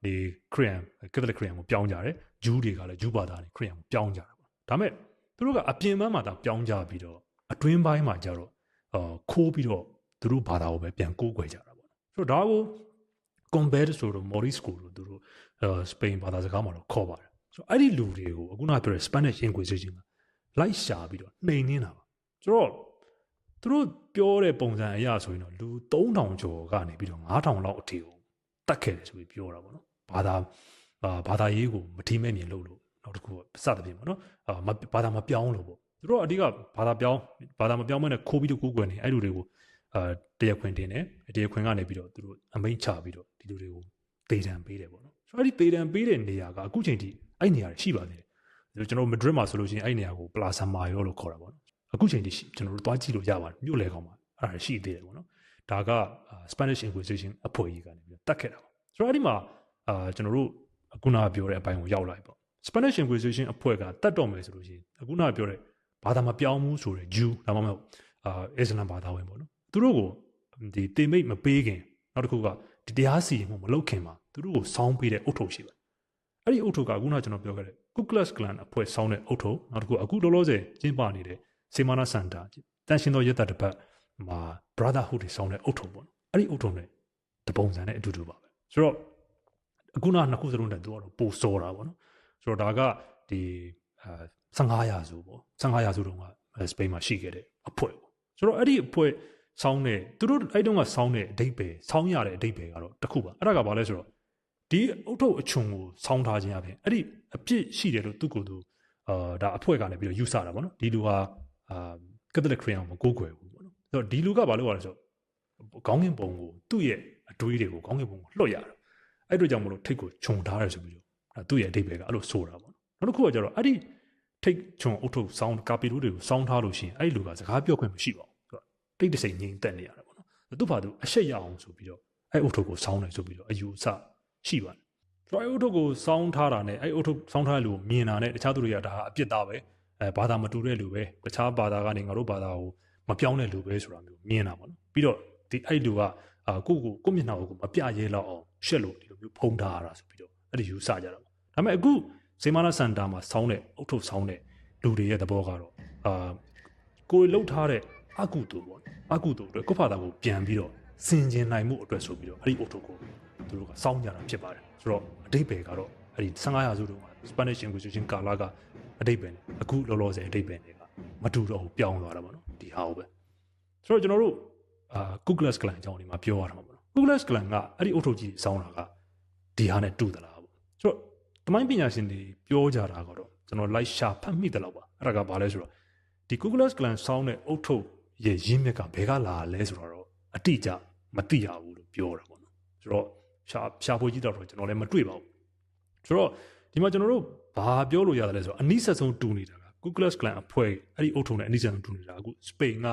ဒီခရစ်ယာန်ကက်သလစ်ခရစ်ယာန်ကိုပြောင်းကြတယ်ဂျူးတွေကလည်းဂျူးဘာသာတွေခရစ်ယာန်ကိုပြောင်းကြတာပေါ့ဒါမဲ့သူတို့ကအပြင်ပန်းမှာသာပြောင်းကြပြီးတော့အတွင်းပိုင်းမှာကျတော့အာခိုးပြီးတော့သူတို့ဘာသာကိုပဲပြန်ကိုးကွယ်ကြတာပေါ့ဆိုတော့ဒါကို compare ဆိုတော့ Morris ကိုတို့သူတို့စပိန်ဘာသာစကားမှာတော့ခေါ်ပါတယ်ဆိုတော့အဲ့ဒီလူတွေကိုအခုနပြောတဲ့ Spanish Inquisition ကလိုက်ရှာပြီးတော့နှိမ်နေတာပါဆိုတော့သူတို့ပြောတဲ့ပုံစံအရဆိုရင်တော့လူ3000ကျော်ကနေပြီးတော့9000လောက်အထိကိုတတ်ခဲ့တယ်ဆိုပြီးပြောတာပေါ့နော်ဘာသာဘာသာရေးကိုမထီမဲ့မြင်လို့လို့နောက်တစ်ခုစသဖြင့်ပေါ့နော်အာဘာသာမပြောင်းလို့ပေါ့သူတို့အဓိကဘာသာပြောင်းဘာသာမပြောင်းမနဲ့ခိုးပြီးတော့ကိုးကွယ်နေအဲ့လူတွေကို အာတရားခွင်တင်တယ်တရားခွင်ကနေပြီးတော့သူတို့အမိန့်ချပြီးတော့ဒီလူတွေကိုတေတံပေးတယ်ပေါ့နော်ဆိုတော့အဲ့ဒီတေတံပေးတဲ့နေရာကအခုချိန်ထိအဲ့နေရာရှိပါသေးတယ်ကျွန်တော်မဒရစ်မှာဆိုလို့ရှိရင်အဲ့နေရာကိုပလာဆာမာယောလို့ခေါ်တာပေါ့နော်အခုချိန်ထိကျွန်တော်တို့သွားကြည့်လို့ရပါတယ်မြို့လေကောင်မှာအဲ့ဒါရှိသေးတယ်ပေါ့နော်ဒါက Spanish Inquisition အဖွဲ့ကြီးကနေပြီးတတ်ခဲ့တာပေါ့ဆိုတော့အဲ့ဒီမှာအာကျွန်တော်တို့အခုနပြောတဲ့အပိုင်းကိုရောက်လာပြီပေါ့ Spanish Inquisition အဖွဲ့ကတတ်တော့မယ်ဆိုလို့ရှိရင်အခုနပြောတဲ့ဘာသာမပြောင်းဘူးဆိုတဲ့ Jew ဒါမှမဟုတ်အာအစ္စလာမ်ဘာသာဝင်ပေါ့နော် သူတို့ကိုဒီတေမိတ်မပေးခင်နောက်တစ်ခုကဒီတရားစီရင်မှုမလုပ်ခင်မှာသူတို့ကိုစောင်းပေးတဲ့အုတ်ထုပ်ရှိပါတယ်အဲ့ဒီအုတ်ထုပ်ကအခုနကျွန်တော်ပြောခဲ့တဲ့ Ku Klux Klan အဖွဲ့စောင်းတဲ့အုတ်ထုပ်နောက်တစ်ခုအခုလောလောဆယ်ကျင်းပနေတဲ့စေမာနာစန်တာတန်ရှင်သောရက်တာတစ်ပတ်မှာ brotherhood တွေဆောင်းတဲ့အုတ်ထုံပေါ့နော်အဲ့ဒီအုတ်ထုံတွေတပုံစံနဲ့အတူတူပါပဲဆိုတော့အခုနနှစ်ခုစလုံးနဲ့သူကတော့ပိုစောတာပေါ့နော်ဆိုတော့ဒါကဒီအဲ15ရာစုပေါ့15ရာစုတုန်းကစပိန်မှာရှိခဲ့တဲ့အဖွဲ့ပေါ့ဆိုတော့အဲ့ဒီအဖွဲ့ ဆောင်းတဲ့သူတို့အဲ့တုန်းကဆောင်းတဲ့အဓိပ္ပာယ်ဆောင်းရတဲ့အဓိပ္ပာယ်ကတော့တစ်ခုပါအဲ့ဒါကဘာလဲဆိုတော့ဒီအုတ်ထုပ်အချုံကိုဆောင်းထားခြင်းအပြင်အဲ့ဒီအပြစ်ရှိတယ်လို့သူကသူအာဒါအဖွဲ့ကနေပြီးတော့ယူဆတာပေါ့နော်ဒီလူဟာအာကက်သလစ်ခရစ်ယာန်ကိုကိုးကွယ်ဘူးပေါ့နော်ဆိုတော့ဒီလူကဘာလို့လဲဆိုတော့ခေါင်းငင်ပုံကိုသူ့ရဲ့အတွေးတွေကိုခေါင်းငင်ပုံကိုလွှတ်ရတာအဲ့တို့ကြောင့်မလို့ထိတ်ကိုခြုံထားတယ်ဆိုပြီးတော့အဲ့သူ့ရဲ့အဓိပ္ပာယ်ကအဲ့လိုဆိုတာပေါ့နော်နောက်တစ်ခုကကျတော့အဲ့ဒီထိတ်ခြုံအုတ်ထုပ်ဆောင်းကာပီတိုးတွေကိုဆောင်းထားလို့ရှိရင်အဲ့ဒီလူကစကားပြောခွင့်မရှိပါဘူးသူက တိတ်တဆိတ်ငြိမ်သက်နေရတယ်ပေါ့နော်သူ့ဘာသူအရှက်ရအောင်ဆိုပြီးတော့အဲ့အုတ်ထုပ်ကိုဆောင်းတယ်ဆိုပြီးတော့အယူအဆရှိပါတယ်ဆိုတော့အဲ့အုတ်ထုပ်ကိုစောင်းထားတာနဲ့အဲ့အုတ်ထုပ်စောင်းထားတဲ့လူကိုမြင်တာနဲ့တခြားသူတွေကဒါဟာအပြစ်သားပဲအဲဘာသာမတူတဲ့လူပဲတခြားဘာသာကနေငါတို့ဘာသာကိုမပြောင်းတဲ့လူပဲဆိုတာမျိုးမြင်တာပေါ့နော်ပြီးတော့ဒီအဲ့လူကအာကိုကိုကိုမျက်နှာကိုမပြရဲတော့အောင်ရှက်လို့ဒီလိုမျိုးဖုံးထားရတာဆိုပြီးတော့အဲ့ဒီယူဆကြတာပေါ့ဒါပေမဲ့အခုဇေမာနာစန်တာမှာစောင်းတဲ့အုတ်ထုပ်စောင်းတဲ့လူတွေရဲ့သဘောကတော့အာကိုယ်လှုပ်ထားတဲ့ အကုသိုလ်ပေါ့အကုသိုလ်အတွက်ကိုယ့်ဘာသာကိုပြန်ပြီးတော့စင်ကျင်နိုင်မှုအတွက်ဆိုပြီးတော့အဲ့ဒီအုတ်ထုပ်ကိုသူတို့ကစောင်းကြတာဖြစ်ပါတယ်ဆိုတော့အတိတ်ပဲကတော့အဲ့ဒီ15ရာစုတုန်းက Spanish Inquisition ကာလကအတိတ်ပဲနဲ့အခုလောလောဆယ်အတိတ်ပဲတွေကမတူတော့ဘူးပြောင်းသွားတာပေါ့နော်ဒီဟာကိုပဲဆိုတော့ကျွန်တော်တို့အာ Kuklus Klan အကြောင်းဒီမှာပြောရတာမှာပေါ့နော် Kuklus Klan ကအဲ့ဒီအုတ်ထုပ်ကြီးစောင်းတာကဒီဟာနဲ့တူသလားပေါ့ဆိုတော့တမိုင်းပညာရှင်တွေပြောကြတာကတော့ကျွန်တော်လိုက်ရှာဖတ်မိတယ်လို့ပါအဲ့ဒါကဘာလဲဆိုတော့ဒီ Kuklus Klan စောင်းတဲ့အုတ်ထုပ် ရဲ့ရင်းမြစ်ကဘယ်ကလာလဲဆိုတော့အတိအကျမသိရဘူးလို့ပြောတာပေါ့နော်ဆိုတော့ရှာရှာဖွေကြည့်တော့ကျွန်တော်လည်းမတွေ့ပါဘူးဆိုတော့ဒီမှာကျွန်တော်တို့ဘာပြောလို့ရတယ်လဲဆိုတော့အနည်းဆက်ဆုံးတူနေတာက Kuklus Klan အဖွဲ့အဲ့ဒီအုတ်ထုံနဲ့အနည်းဆက်ဆုံးတူနေတာအခုစပိန်က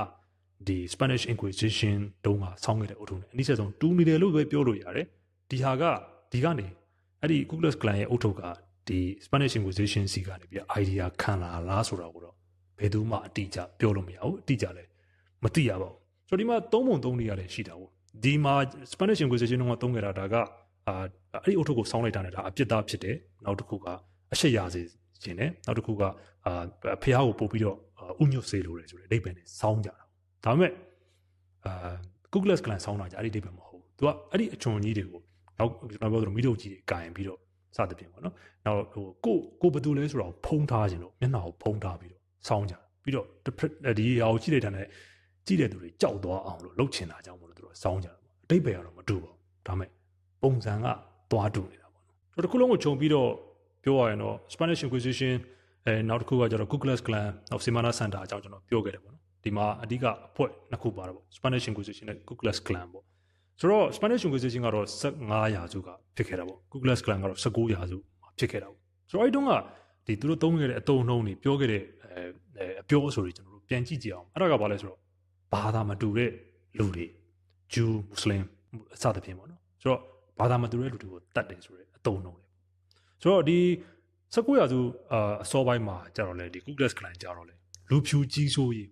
ဒီ Spanish Inquisition တုန်းကဆောင်းခဲ့တဲ့အုတ်ထုံနဲ့အနည်းဆက်ဆုံးတူနေတယ်လို့ပဲပြောလို့ရတယ်ဒီဟာကဒီကနေအဲ့ဒီ Kuklus Klan ရဲ့အုတ်ထုံကဒီ Spanish Inquisition စီကနေပြီး idea ခံလာလားဆိုတာကိုတော့ဘယ်သူမှအတိအကျပြောလို့မရဘူးအတိအကျလည်း မသိရပါဘူးဆိုတော့ဒီမှာသုံးပုံသုံးနေရတယ်ရှိတာပေါ့ဒီမှာ Spanish Inquisition တုန်းကသုံးခဲ့တာဒါကအာအဲ့ဒီအုတ်ထုပ်ကိုစောင်းလိုက်တာနဲ့ဒါအပြစ်သားဖြစ်တယ်နောက်တစ်ခုကအရှက်ရစေခြင်းတယ်နောက်တစ်ခုကအာဖះကိုပို့ပြီးတော့ဥညွတ်စေလို့တယ်ဆိုတဲ့အဓိပ္ပာယ်နဲ့စောင်းကြတာဒါပေမဲ့အာ Google Clan စောင်းတာကြအဲ့ဒီအဓိပ္ပာယ်မဟုတ်ဘူးသူကအဲ့ဒီအချွန်ကြီးတွေကိုနောက်ကျွန်တော်ပြောသလိုမိတို့ကြီးတွေကာရင်ပြီးတော့စသဖြင့်ပေါ့နော်နောက်ဟိုကိုကိုဘယ်သူလဲဆိုတော့ဖုံးထားခြင်းလို့မျက်နှာကိုဖုံးထားပြီးတော့စောင်းကြပြီးတော့ဒီဟာကိုကြည့်လိုက်တဲ့နဲ့ ကြည့်တဲ့သူတွေကြောက်သွားအောင်လို့လှုပ်ချင်တာကြောင့်မလို့သူတို့စောင်းကြတာပေါ့အဓိပ္ပာယ်ကတော့မတူပါဘူးဒါပေမဲ့ပုံစံကသွားတူနေတာပေါ့နော်ဆိုတော့တစ်ခုလုံးကိုခြုံပြီးတော့ပြောရရင်တော့ Spanish Inquisition အဲနောက်တစ်ခုကကျတော့ Kuklus Klan နောက် Semana Santa အကြောင်းကျွန်တော်ပြောခဲ့တယ်ပေါ့နော်ဒီမှာအဓိကအဖွဲ့နှစ်ခုပါတော့ပေါ့ Spanish Inquisition နဲ့ Kuklus Klan ပေါ့ဆိုတော့ Spanish Inquisition ကတော့15ရာစုကဖြစ်ခဲ့တာပေါ့ Kuklus Klan ကတော့19ရာစုမှာဖြစ်ခဲ့တာပေါ့ဆိုတော့အဲ့တုန်းကဒီသူတို့သုံးခဲ့တဲ့အတုံးနှုံးတွေပြောခဲ့တဲ့အဲအပြောအဆိုတွေကျွန်တော်တို့ပြန်ကြည့်ကြည့်အောင်အဲ့ဒါကဘာလဲဆိုတော့ ဘာသာမတူတဲ့လူတွေ Jew Muslim အစသဖြင့်ပေါ့နော်ဆိုတော့ဘာသာမတူတဲ့လူတွေကိုတတ်တယ်ဆိုတဲ့အတုံးနှုံးတွေဆိုတော့ဒီ19ရာစုအာအစောပိုင်းမှာကြာတော့လေဒီ Kuklus Klan ကြာတော့လေလူဖြူကြီးစိုးကြီး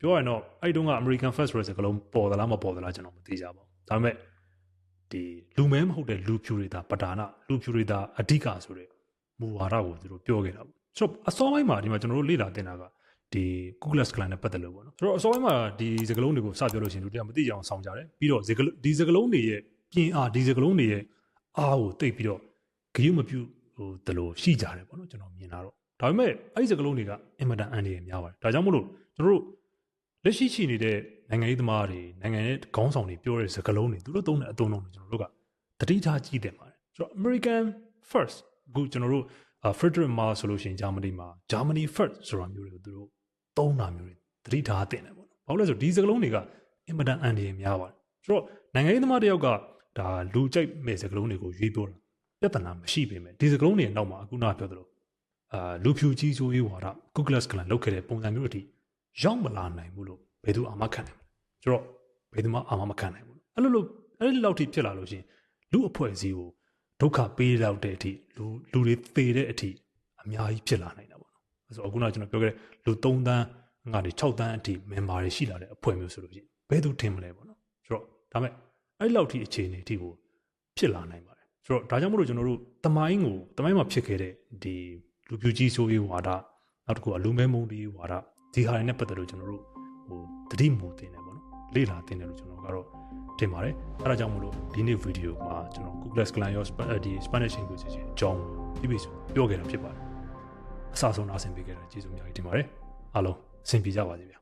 ပြောရရင်တော့အဲ့တုန်းက American First ဆိုတဲ့စကားလုံးပေါ်သလားမပေါ်သလားကျွန်တော်မသိကြပါဘူးဒါပေမဲ့ဒီလူမဲမဟုတ်တဲ့လူဖြူတွေဒါပဒါနလူဖြူတွေဒါအဓိကဆိုတဲ့မူဝါဒကိုသူတို့ပြောခဲ့တာပေါ့ဆိုတော့အစောပိုင်းမှာဒီမှာကျွန်တော်တို့လေ့လာတင်တာက ဒီ Kuklus Klan နဲ့ပတ်သက်လို့ပေါ့နော်ဆိုတော့အစောပိုင်းမှာဒီစကားလုံးတွေကိုစပြောလို့ရှိရင်လူတွေကမသိကြအောင်ဆောင်းကြတယ်ပြီးတော့စကားဒီစကားလုံးတွေရဲ့ပြင်အားဒီစကားလုံးတွေရဲ့အားကိုတိတ်ပြီးတော့ဂရုမပြုဟိုတလို့ရှိကြတယ်ပေါ့နော်ကျွန်တော်မြင်တာတော့ဒါပေမဲ့အဲ့ဒီစကားလုံးတွေကအင်မတန်အန်ဒီရများပါတယ်ဒါကြောင့်မို့လို့ကျွန်တော်တို့လက်ရှိရှိနေတဲ့နိုင်ငံရေးသမားတွေနိုင်ငံရဲ့ခေါင်းဆောင်တွေပြောတဲ့စကားလုံးတွေသူတို့သုံးတဲ့အသုံးအနှုန်းတွေကျွန်တော်တို့ကတတိထားကြည့်တယ်ပါတယ်ဆိုတော့ American first အခုကျွန်တော်တို့ Frederick Marr ဆိုလို့ရှိရင်ဂျာမနီမှာ Germany first ဆိုတာမျိုးတွေကိုသူတို့ သုံးတာမျိုးတွေတတိထားတင်တယ်ပေါ့နော်ဘာလို့လဲဆိုဒီစကားလုံးတွေကအင်မတန်အန်ဒီရများပါတယ်ဆိုတော့နိုင်ငံရေးသမားတယောက်ကဒါလူကြိုက်မဲ့စကားလုံးတွေကိုရွေးပြောတာပြဿနာမရှိပေမဲ့ဒီစကလုံးတွေနောက်မှာအခုနပြောသလိုအာလူဖြူကြီးဆိုရေးဝါဒ Google Class လောက်ခဲ့တဲ့ပုံစံမျိုးအထိရောက်မလာနိုင်ဘူးလို့ဘယ်သူအာမခံနိုင်မလဲဆိုတော့ဘယ်သူမှအာမမခံနိုင်ဘူးအဲ့လိုလို့အဲ့ဒီလောက်ထိဖြစ်လာလို့ရှင်လူအဖွဲ့အစည်းကိုဒုက္ခပေးလောက်တဲ့အထိလူလူတွေသေတဲ့အထိအများကြီးဖြစ်လာနိုင်တာပေါ့နော် ဆိုတော့ခုနကကျွန်တော်ပြောခဲ့တဲ့လူ3တန်းကနေ6တန်းအထိ member တွေရှိလာတဲ့အဖွဲ့မျိုးဆိုလို့ရှိရင်ဘယ်သူထင်မလဲပေါ့နော်ဆိုတော့ဒါမဲ့အဲ့လောက်ထိအခြေအနေအထိကိုဖြစ်လာနိုင်ပါတယ်ဆိုတော့ဒါကြောင့်မို့လို့ကျွန်တော်တို့တမိုင်းကိုတမိုင်းမှာဖြစ်ခဲ့တဲ့ဒီလူပြူကြီးဆိုရေးဝါဒနောက်တစ်ခုအလူမဲမုံဒီဝါဒဒီဟာတွေနဲ့ပတ်သက်လို့ကျွန်တော်တို့ဟိုတတိမူတင်တယ်ပေါ့နော်လေ့လာတင်တယ်လို့ကျွန်တော်ကတော့တင်ပါတယ်အဲဒါကြောင့်မို့လို့ဒီနေ့ဗီဒီယိုမှာကျွန်တော် Google Scholar ရောဒီ Spanish Language အကြောင်းပြပြီးပြောခဲ့တာဖြစ်ပါတယ် အဆဆုံးနားဆင်ပေးခဲ့တဲ့ကျေးဇူးများကြီးတင်ပါတယ်အားလုံးအဆင်ပြေကြပါစေဗျာ